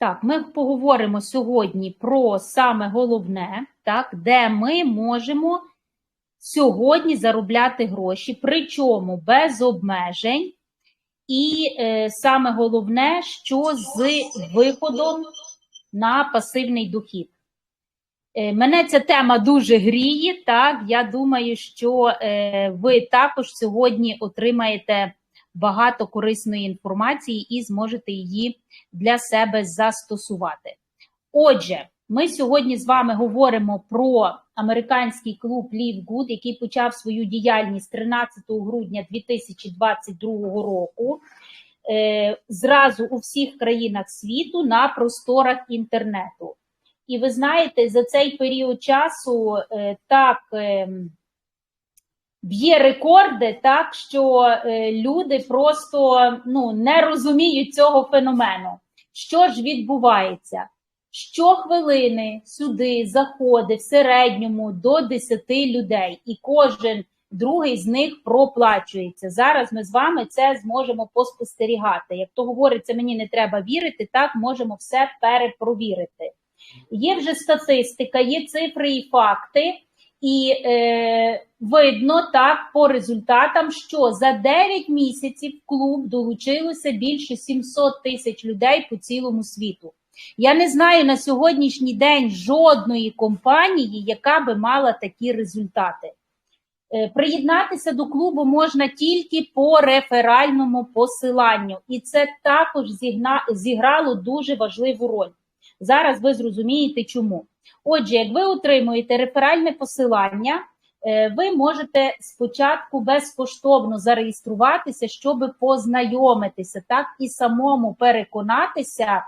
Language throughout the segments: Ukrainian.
Так, ми поговоримо сьогодні про саме головне, так, де ми можемо сьогодні заробляти гроші, причому без обмежень. І е, саме головне, що з виходом на пасивний дохід. Е, мене ця тема дуже гріє. Так, я думаю, що е, ви також сьогодні отримаєте багато корисної інформації і зможете її для себе застосувати. Отже, ми сьогодні з вами говоримо про американський клуб Live Good, який почав свою діяльність 13 грудня 2022 року. Е, зразу у всіх країнах світу на просторах інтернету. І ви знаєте, за цей період часу е, так ем, б'є рекорди, так що е, люди просто ну, не розуміють цього феномену. Що ж відбувається? Щохвилини сюди заходить в середньому до 10 людей, і кожен другий з них проплачується. Зараз ми з вами це зможемо поспостерігати. Як то говориться, мені не треба вірити, так можемо все перепровірити. Є вже статистика, є цифри і факти. І е, видно так по результатам, що за 9 місяців клуб долучилося більше 700 тисяч людей по цілому світу. Я не знаю на сьогоднішній день жодної компанії, яка би мала такі результати. Е, приєднатися до клубу можна тільки по реферальному посиланню, і це також зіграло дуже важливу роль. Зараз ви зрозумієте, чому. Отже, як ви отримуєте реферальне посилання, е, ви можете спочатку безкоштовно зареєструватися, щоб познайомитися, так і самому переконатися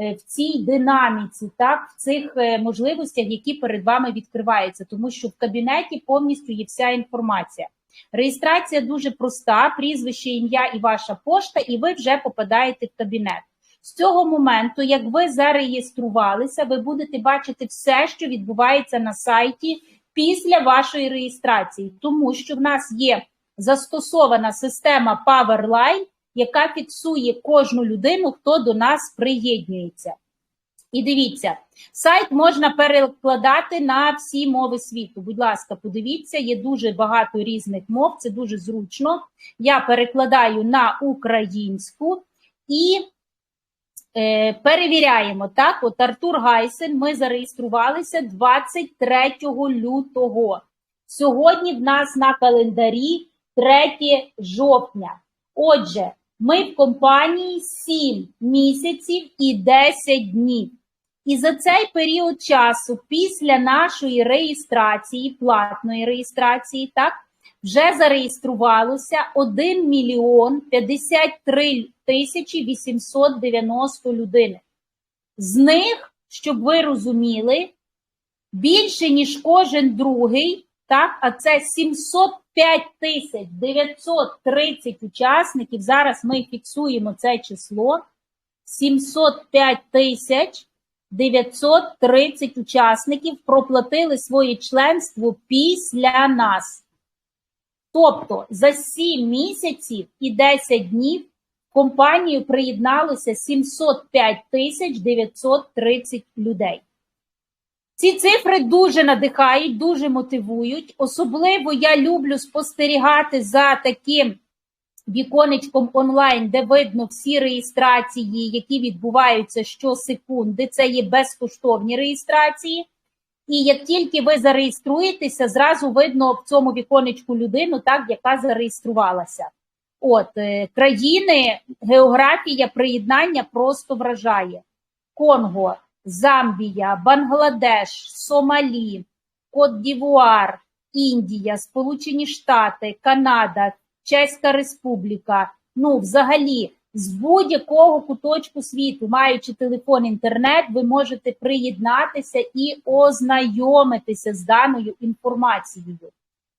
е, в цій динаміці, так, в цих е, можливостях, які перед вами відкриваються, тому що в кабінеті повністю є вся інформація. Реєстрація дуже проста: прізвище, ім'я і ваша пошта, і ви вже попадаєте в кабінет. З цього моменту, як ви зареєструвалися, ви будете бачити все, що відбувається на сайті після вашої реєстрації, тому що в нас є застосована система PowerLine, яка фіксує кожну людину, хто до нас приєднується. І дивіться, сайт можна перекладати на всі мови світу. Будь ласка, подивіться, є дуже багато різних мов, це дуже зручно. Я перекладаю на українську і перевіряємо так. От Артур Гайсен. Ми зареєструвалися 23 лютого. Сьогодні в нас на календарі 3 жовтня. Отже, ми в компанії 7 місяців і 10 днів. І за цей період часу, після нашої реєстрації, платної реєстрації, так, вже зареєструвалося 1 мільйон 53 тисячі 890 людей. З них, щоб ви розуміли, більше, ніж кожен другий, так, а це 705 тисяч 930 учасників. Зараз ми фіксуємо це число. 705 тисяч 930 учасників проплатили своє членство після нас. Тобто за 7 місяців і 10 днів компанію приєдналося 705 тисяч 930 людей. Ці цифри дуже надихають, дуже мотивують. Особливо я люблю спостерігати за таким віконечком онлайн, де видно всі реєстрації, які відбуваються щосекунди. Це є безкоштовні реєстрації. І як тільки ви зареєструєтеся, зразу видно в цьому віконечку людину, так, яка зареєструвалася. От е, країни, географія приєднання просто вражає: Конго, Замбія, Бангладеш, Сомалі, Кот-Дівуар, Індія, Сполучені Штати, Канада, Чеська Республіка. Ну, взагалі, з будь-якого куточку світу, маючи телефон інтернет, ви можете приєднатися і ознайомитися з даною інформацією.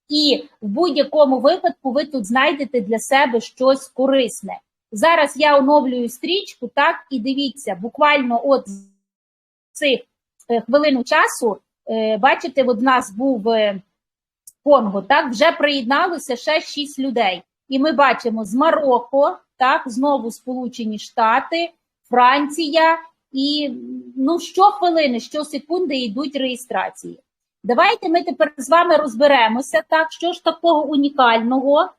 І в будь-якому випадку ви тут знайдете для себе щось корисне. Зараз я оновлюю стрічку, так, і дивіться, буквально от цих е, хвилину часу, е, бачите, от в нас був е, Конго, так, вже приєдналося ще 6 людей. І ми бачимо з Марокко, так, знову Сполучені Штати, Франція, і ну, щохвилини, щосекунди йдуть реєстрації. Давайте ми тепер з вами розберемося, так, що ж такого унікального,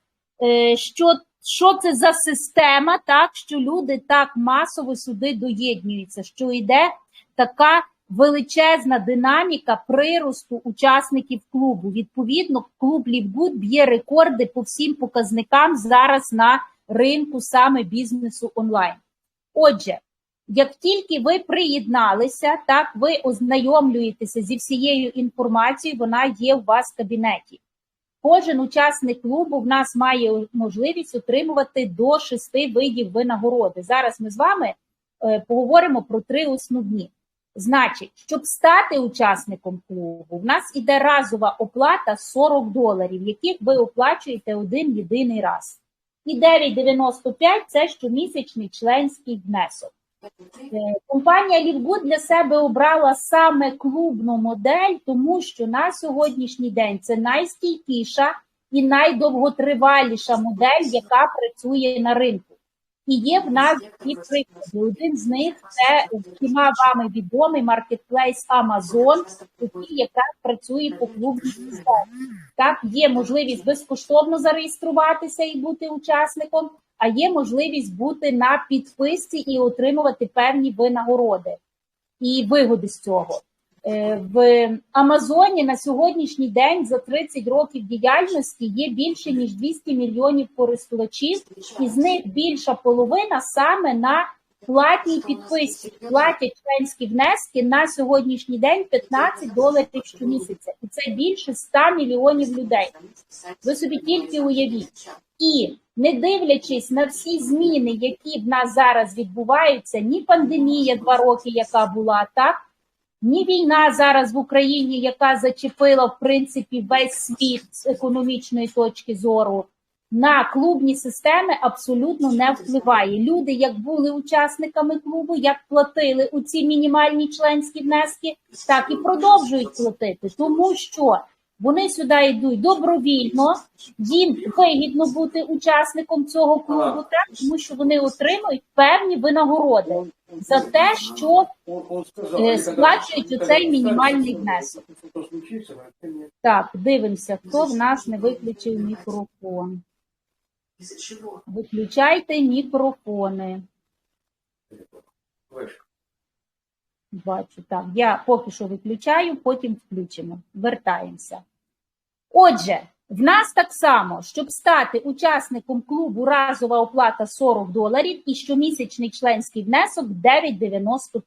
е, що що це за система, так, що люди так масово сюди доєднуються, що йде така величезна динаміка приросту учасників клубу. Відповідно, клуб Лівгуд б'є рекорди по всім показникам зараз на ринку саме бізнесу онлайн. Отже, як тільки ви приєдналися, так ви ознайомлюєтеся зі всією інформацією, вона є у вас в кабінеті. Кожен учасник клубу в нас має можливість отримувати до шести видів винагороди. Зараз ми з вами е, поговоримо про три основні. Значить, щоб стати учасником клубу, в нас іде разова оплата 40 доларів, яких ви оплачуєте один єдиний раз. І 9,95 це щомісячний членський внесок. Е, компанія Лівгуд для себе обрала саме клубну модель, тому що на сьогоднішній день це найстійкіша і найдовготриваліша модель, яка працює на ринку. І є в нас дві приклади. Один з них це всіма вами відомий маркетплейс Amazon, який якраз працює по клубній системі. Так, є можливість безкоштовно зареєструватися і бути учасником, а є можливість бути на підписці і отримувати певні винагороди і вигоди з цього. Е, в Амазоні на сьогоднішній день за 30 років діяльності є більше ніж 200 мільйонів користувачів, і з них більша половина саме на платній підписці. Платять членські внески на сьогоднішній день 15 доларів щомісяця, і це більше 100 мільйонів людей. Ви собі тільки уявіть. І не дивлячись на всі зміни, які в нас зараз відбуваються, ні пандемія два роки, яка була так ні війна зараз в Україні, яка зачепила в принципі весь світ з економічної точки зору, на клубні системи абсолютно не впливає. Люди, як були учасниками клубу, як платили у ці мінімальні членські внески, так і продовжують платити, тому що вони сюди йдуть добровільно, їм вигідно бути учасником цього клубу, так? Тому що вони отримують певні винагороди за те, що е, сплачують оцей мінімальний внесок. Так, дивимося, хто в нас не виключив мікрофон. Виключайте мікрофони. Бачу, так. Я поки що виключаю, потім включимо. Вертаємося. Отже, в нас так само, щоб стати учасником клубу, разова оплата 40 доларів і щомісячний членський внесок 9,95.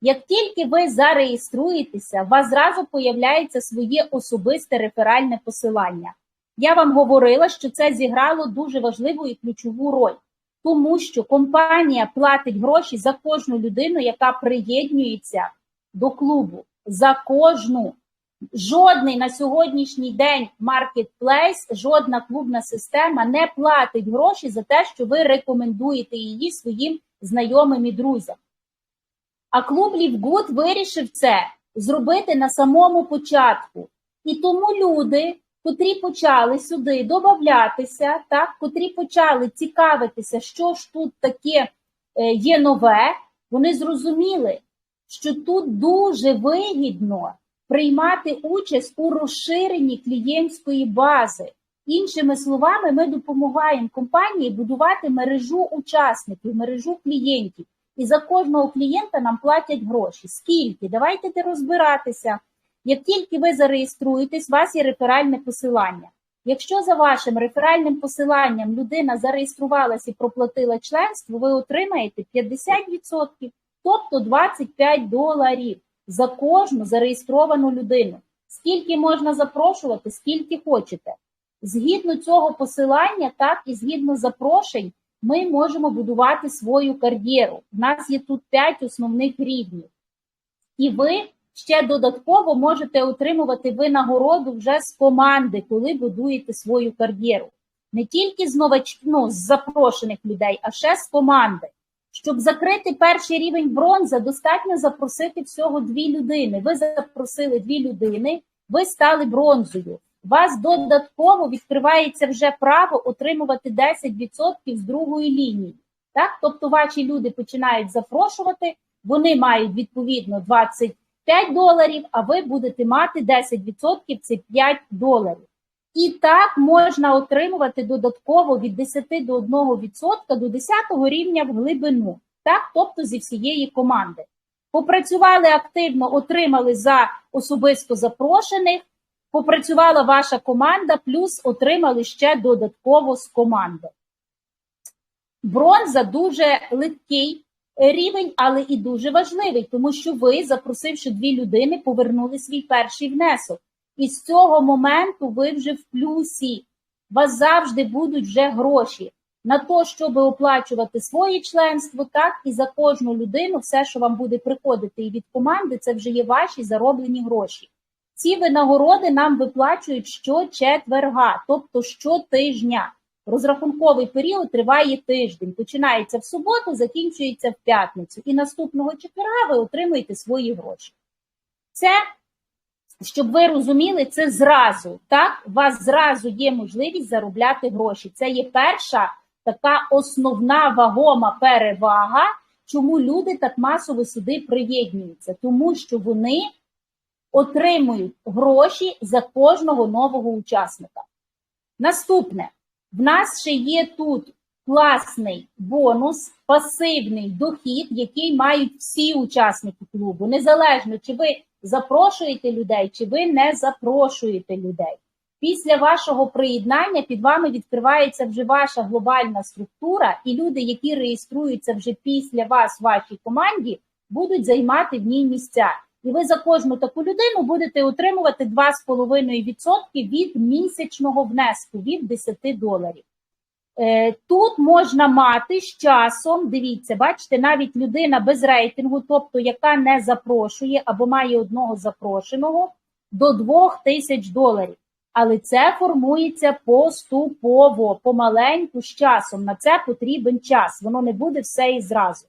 Як тільки ви зареєструєтеся, у вас зразу появляється своє особисте реферальне посилання. Я вам говорила, що це зіграло дуже важливу і ключову роль тому що компанія платить гроші за кожну людину, яка приєднується до клубу. За кожну. Жодний на сьогоднішній день маркетплейс, жодна клубна система не платить гроші за те, що ви рекомендуєте її своїм знайомим і друзям. А клуб Лівгуд вирішив це зробити на самому початку. І тому люди котрі почали сюди додатися, так, котрі почали цікавитися, що ж тут таке е, є нове, вони зрозуміли, що тут дуже вигідно приймати участь у розширенні клієнтської бази. Іншими словами, ми допомагаємо компанії будувати мережу учасників, мережу клієнтів. І за кожного клієнта нам платять гроші. Скільки? Давайте розбиратися. Як тільки ви зареєструєтесь, у вас є реферальне посилання. Якщо за вашим реферальним посиланням людина зареєструвалася і проплатила членство, ви отримаєте 50%, тобто 25 доларів за кожну зареєстровану людину. Скільки можна запрошувати, скільки хочете. Згідно цього посилання, так і згідно запрошень, ми можемо будувати свою кар'єру. У нас є тут 5 основних рівнів. І ви ще додатково можете отримувати винагороду вже з команди, коли будуєте свою кар'єру. Не тільки з новач... ну, з запрошених людей, а ще з команди. Щоб закрити перший рівень бронза, достатньо запросити всього дві людини. Ви запросили дві людини, ви стали бронзою. Вас додатково відкривається вже право отримувати 10% з другої лінії. Так? Тобто ваші люди починають запрошувати, вони мають відповідно 25 доларів, а ви будете мати 10%, це 5 доларів. І так можна отримувати додатково від 10 до 1% до 10 рівня в глибину, так, тобто зі всієї команди. Попрацювали активно, отримали за особисто запрошених, попрацювала ваша команда, плюс отримали ще додатково з команди. Бронза дуже легкий рівень, але і дуже важливий, тому що ви, запросивши дві людини, повернули свій перший внесок. І з цього моменту ви вже в плюсі. У вас завжди будуть вже гроші на те, щоб оплачувати своє членство, так і за кожну людину, все, що вам буде приходити і від команди, це вже є ваші зароблені гроші. Ці винагороди нам виплачують щочетверга, тобто щотижня. Розрахунковий період триває тиждень, починається в суботу, закінчується в п'ятницю. І наступного четверга ви отримуєте свої гроші. Це, щоб ви розуміли, це зразу. Так, у вас зразу є можливість заробляти гроші. Це є перша така основна вагома перевага, чому люди так масово сюди приєднуються, тому що вони отримують гроші за кожного нового учасника. Наступне, в нас ще є тут класний бонус, пасивний дохід, який мають всі учасники клубу, незалежно, чи ви запрошуєте людей, чи ви не запрошуєте людей. Після вашого приєднання під вами відкривається вже ваша глобальна структура, і люди, які реєструються вже після вас вашій команді, будуть займати в ній місця. І ви за кожну таку людину будете отримувати 2,5% від місячного внеску від 10 доларів. Е, тут можна мати з часом, дивіться, бачите, навіть людина без рейтингу, тобто яка не запрошує або має одного запрошеного, до 2 тисяч доларів. Але це формується поступово, помаленьку з часом. На це потрібен час, воно не буде все і зразу.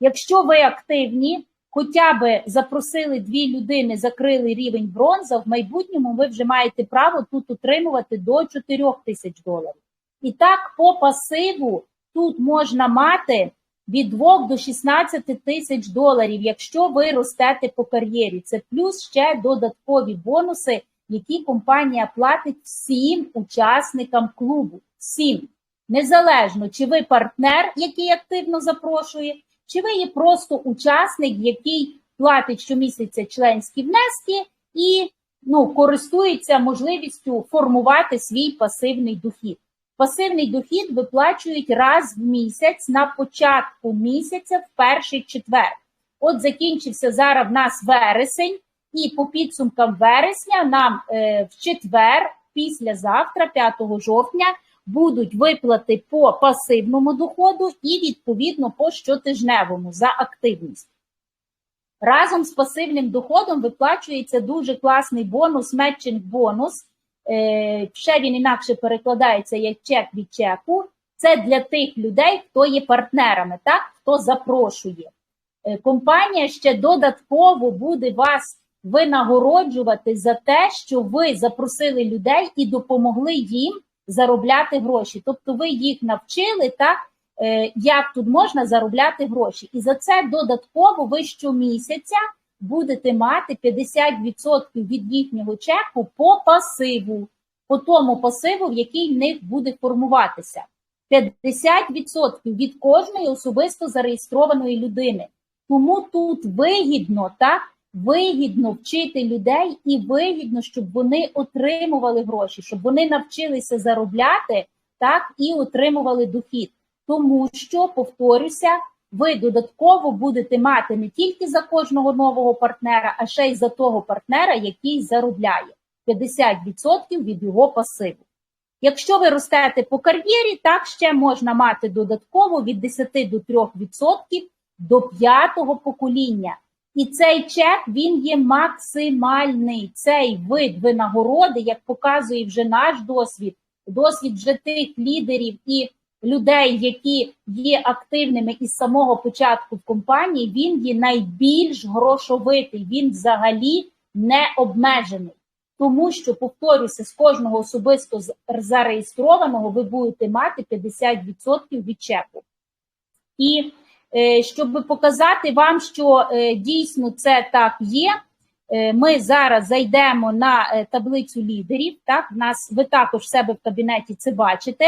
Якщо ви активні, хоча б запросили дві людини, закрили рівень бронза, в майбутньому ви вже маєте право тут отримувати до 4 тисяч доларів. І так, по пасиву тут можна мати від 2 до 16 тисяч доларів, якщо ви ростете по кар'єрі. Це плюс ще додаткові бонуси, які компанія платить всім учасникам клубу. Всім. Незалежно, чи ви партнер, який активно запрошує, чи ви є просто учасник, який платить щомісяця членські внески і ну, користується можливістю формувати свій пасивний дохід. Пасивний дохід виплачують раз в місяць на початку місяця в перший четвер. От закінчився зараз в нас вересень, і по підсумкам вересня нам е, в четвер, післязавтра, 5 жовтня, будуть виплати по пасивному доходу і, відповідно, по щотижневому за активність. Разом з пасивним доходом виплачується дуже класний бонус, метчинг бонус. Е, ще він інакше перекладається як чек від чеку. Це для тих людей, хто є партнерами, так, хто запрошує. Е, компанія ще додатково буде вас винагороджувати за те, що ви запросили людей і допомогли їм заробляти гроші. Тобто ви їх навчили, так, е, як тут можна заробляти гроші. І за це додатково ви щомісяця будете мати 50% від їхнього чеку по пасиву, по тому пасиву, в який в них буде формуватися. 50% від кожної особисто зареєстрованої людини. Тому тут вигідно, так, вигідно вчити людей і вигідно, щоб вони отримували гроші, щоб вони навчилися заробляти так і отримували дохід. Тому що, повторюся, ви додатково будете мати не тільки за кожного нового партнера, а ще й за того партнера, який заробляє 50% від його пасиву. Якщо ви ростете по кар'єрі, так ще можна мати додатково від 10 до 3% до п'ятого покоління. І цей чек він є максимальний. Цей вид винагороди, як показує вже наш досвід, досвід вже тих лідерів і людей, які є активними із самого початку в компанії, він є найбільш грошовитий, він взагалі не обмежений. Тому що, повторюся, з кожного особисто зареєстрованого ви будете мати 50% від чеку. І е, щоб показати вам, що е, дійсно це так є. Е, Ми зараз зайдемо на е, таблицю лідерів. Так, в нас ви також себе в кабінеті це бачите.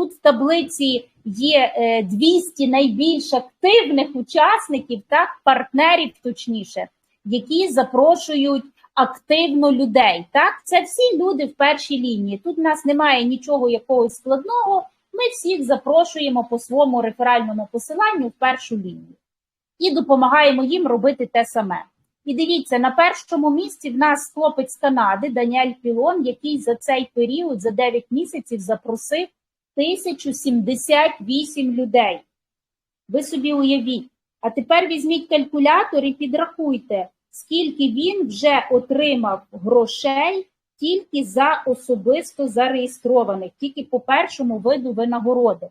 Тут в таблиці є е, 200 найбільш активних учасників, так, партнерів, точніше, які запрошують активно людей. Так, це всі люди в першій лінії. Тут в нас немає нічого якогось складного. Ми всіх запрошуємо по своєму реферальному посиланню в першу лінію і допомагаємо їм робити те саме. І дивіться, на першому місці в нас хлопець Канади Даніель Пілон, який за цей період, за 9 місяців, запросив 1078 людей. Ви собі уявіть. А тепер візьміть калькулятор і підрахуйте, скільки він вже отримав грошей тільки за особисто зареєстрованих, тільки по першому виду винагороди.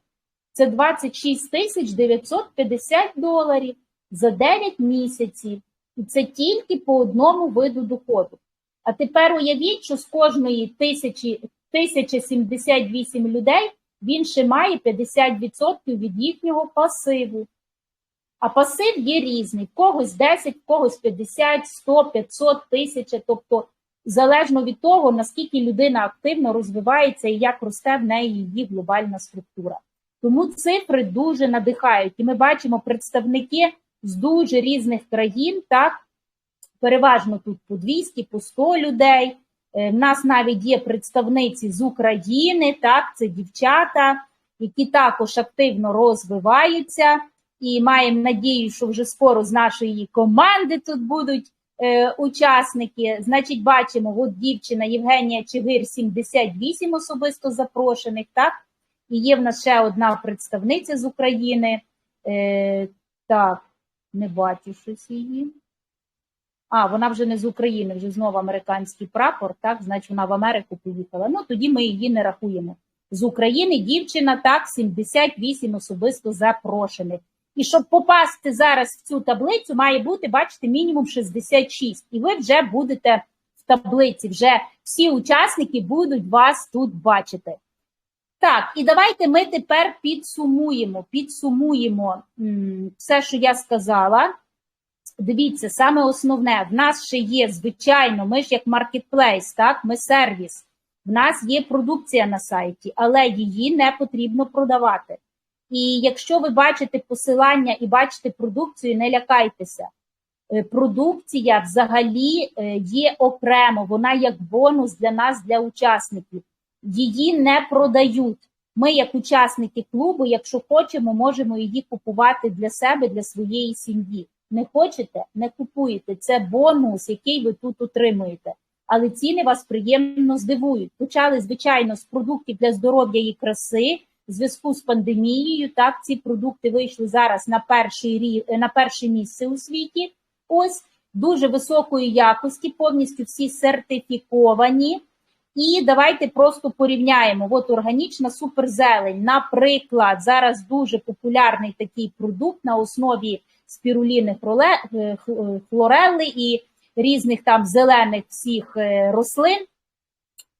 Це 26 тисяч 950 доларів за 9 місяців. І це тільки по одному виду доходу. А тепер уявіть, що з кожної тисячі, 1078 людей він ще має 50% від їхнього пасиву. А пасив є різний: в когось 10, в когось 50, 100, 500, 1000. Тобто, залежно від того, наскільки людина активно розвивається і як росте в неї її глобальна структура. Тому цифри дуже надихають. І ми бачимо представники з дуже різних країн, так, переважно тут по 200, по 100 людей. В нас навіть є представниці з України, так, це дівчата, які також активно розвиваються. І маємо надію, що вже скоро з нашої команди тут будуть е, учасники. Значить, бачимо, от дівчина Євгенія Чигир, 78 особисто запрошених, так? І є в нас ще одна представниця з України. Е, Так, не бачу щось її. А, вона вже не з України, вже знову американський прапор, так, значить вона в Америку поїхала. Ну, тоді ми її не рахуємо. З України дівчина так, 78 особисто запрошених. І щоб попасти зараз в цю таблицю, має бути, бачите, мінімум 66. І ви вже будете в таблиці, вже всі учасники будуть вас тут бачити. Так, і давайте ми тепер підсумуємо, підсумуємо все, що я сказала. Дивіться, саме основне, в нас ще є, звичайно, ми ж як маркетплейс, так, ми сервіс. В нас є продукція на сайті, але її не потрібно продавати. І якщо ви бачите посилання і бачите продукцію, не лякайтеся. Продукція взагалі є окремо, вона як бонус для нас, для учасників. Її не продають. Ми, як учасники клубу, якщо хочемо, можемо її купувати для себе, для своєї сім'ї. Не хочете, не купуєте. Це бонус, який ви тут отримуєте. Але ціни вас приємно здивують. Почали, звичайно, з продуктів для здоров'я і краси. В зв'язку з пандемією, так, ці продукти вийшли зараз на перший на перше місце у світі. Ось дуже високої якості, повністю всі сертифіковані. І давайте просто порівняємо. От органічна суперзелень. Наприклад, зараз дуже популярний такий продукт на основі спіруліни хлорелли і різних там зелених всіх рослин.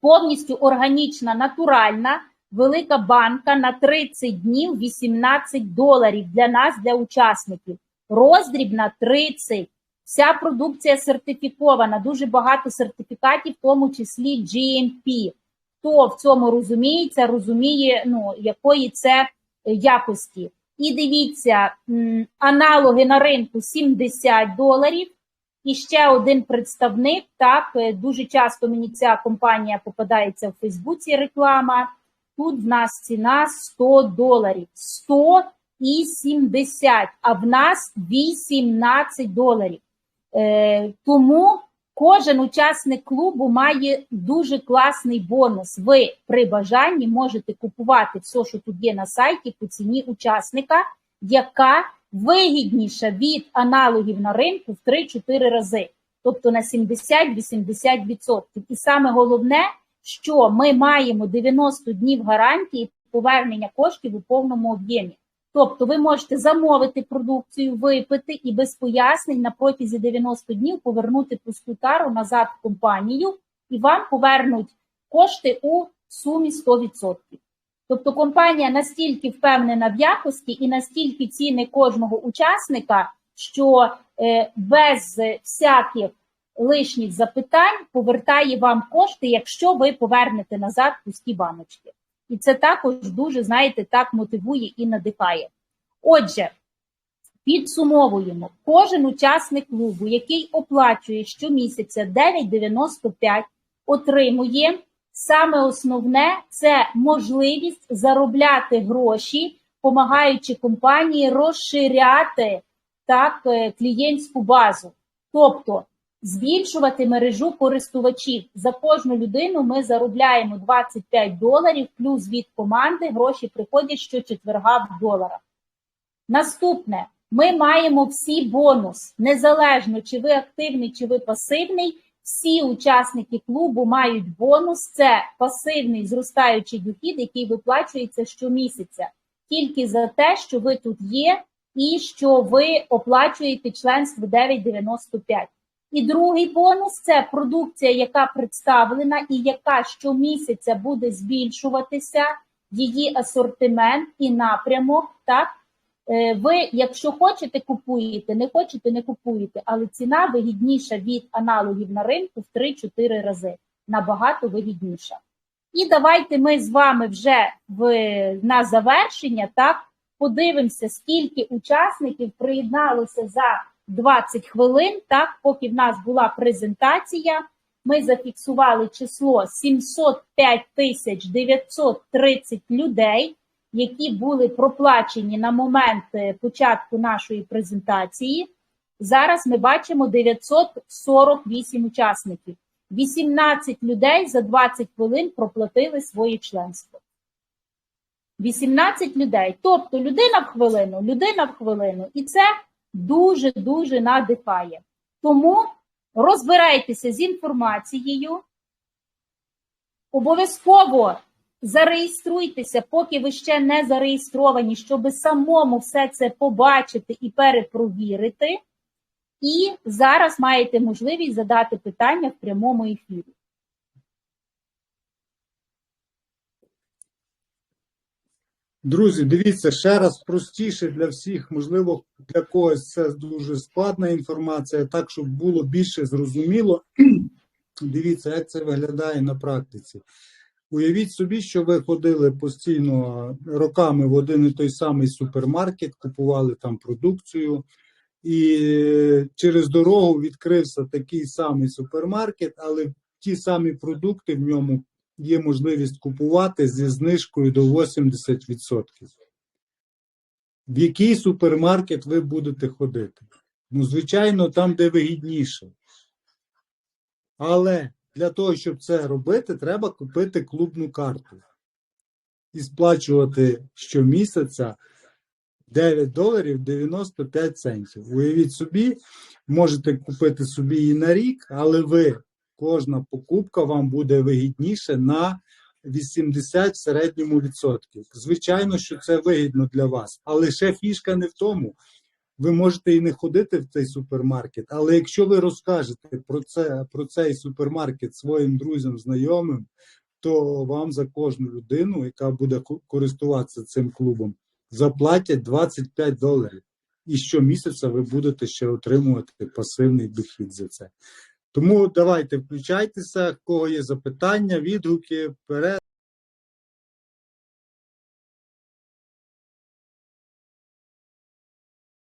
Повністю органічна, натуральна, велика банка на 30 днів 18 доларів для нас, для учасників. Роздріб на 30. Вся продукція сертифікована, дуже багато сертифікатів, в тому числі GMP. Хто в цьому розуміється, розуміє, ну, якої це якості. І дивіться, аналоги на ринку 70 доларів. І ще один представник. Так, дуже часто мені ця компанія попадається в Фейсбуці реклама. Тут в нас ціна 100 доларів. 100 і 70, а в нас 18 доларів. Е, Тому кожен учасник клубу має дуже класний бонус. Ви при бажанні можете купувати все, що тут є на сайті, по ціні учасника, яка вигідніша від аналогів на ринку в 3-4 рази, тобто на 70-80%. І саме головне, що ми маємо 90 днів гарантії повернення коштів у повному об'ємі. Тобто ви можете замовити продукцію, випити і без пояснень на протязі 90 днів повернути пусту тару назад в компанію, і вам повернуть кошти у сумі 100%. Тобто компанія настільки впевнена в якості і настільки ціни кожного учасника, що е, без всяких лишніх запитань повертає вам кошти, якщо ви повернете назад пусті баночки. І це також дуже, знаєте, так мотивує і надихає. Отже, підсумовуємо, кожен учасник клубу, який оплачує щомісяця 9,95, отримує. Саме основне це можливість заробляти гроші, допомагаючи компанії розширяти так е, клієнтську базу, тобто збільшувати мережу користувачів. За кожну людину ми заробляємо 25 доларів, плюс від команди гроші приходять щочетверга в доларах. Наступне, ми маємо всі бонус, незалежно чи ви активний, чи ви пасивний. Всі учасники клубу мають бонус. Це пасивний зростаючий дохід, який виплачується щомісяця, тільки за те, що ви тут є, і що ви оплачуєте членство 9,95. І другий бонус це продукція, яка представлена і яка щомісяця буде збільшуватися, її асортимент і напрямок. Так Е, ви, якщо хочете, купуєте, не хочете, не купуєте, але ціна вигідніша від аналогів на ринку в 3-4 рази. Набагато вигідніша. І давайте ми з вами вже в, на завершення так подивимося, скільки учасників приєдналося за 20 хвилин, так, поки в нас була презентація. Ми зафіксували число 705 тисяч 930 людей які були проплачені на момент е, початку нашої презентації. Зараз ми бачимо 948 учасників. 18 людей за 20 хвилин проплатили своє членство. 18 людей. Тобто людина в хвилину, людина в хвилину. І це дуже-дуже надихає. Тому розбирайтеся з інформацією. Обов'язково Зареєструйтеся, поки ви ще не зареєстровані, щоб самому все це побачити і перепровірити. І зараз маєте можливість задати питання в прямому ефірі. Друзі, дивіться ще раз простіше для всіх, можливо, для когось це дуже складна інформація, так щоб було більше зрозуміло. Дивіться, як це виглядає на практиці. Уявіть собі, що ви ходили постійно роками в один і той самий супермаркет, купували там продукцію, і через дорогу відкрився такий самий супермаркет, але ті самі продукти в ньому є можливість купувати зі знижкою до 80%. В який супермаркет ви будете ходити? Ну, звичайно, там, де вигідніше. Але для того, щоб це робити, треба купити клубну карту і сплачувати щомісяця 9 доларів 95 центів. Уявіть собі, можете купити собі її на рік, але ви, кожна покупка вам буде вигідніше на 80 в середньому відсотків. Звичайно, що це вигідно для вас, але ще фішка не в тому. Ви можете і не ходити в цей супермаркет, але якщо ви розкажете про це, про цей супермаркет своїм друзям, знайомим, то вам за кожну людину, яка буде користуватися цим клубом, заплатять 25 доларів. І щомісяця ви будете ще отримувати пасивний дохід за це. Тому давайте включайтеся, кого є запитання, відгуки, вперед.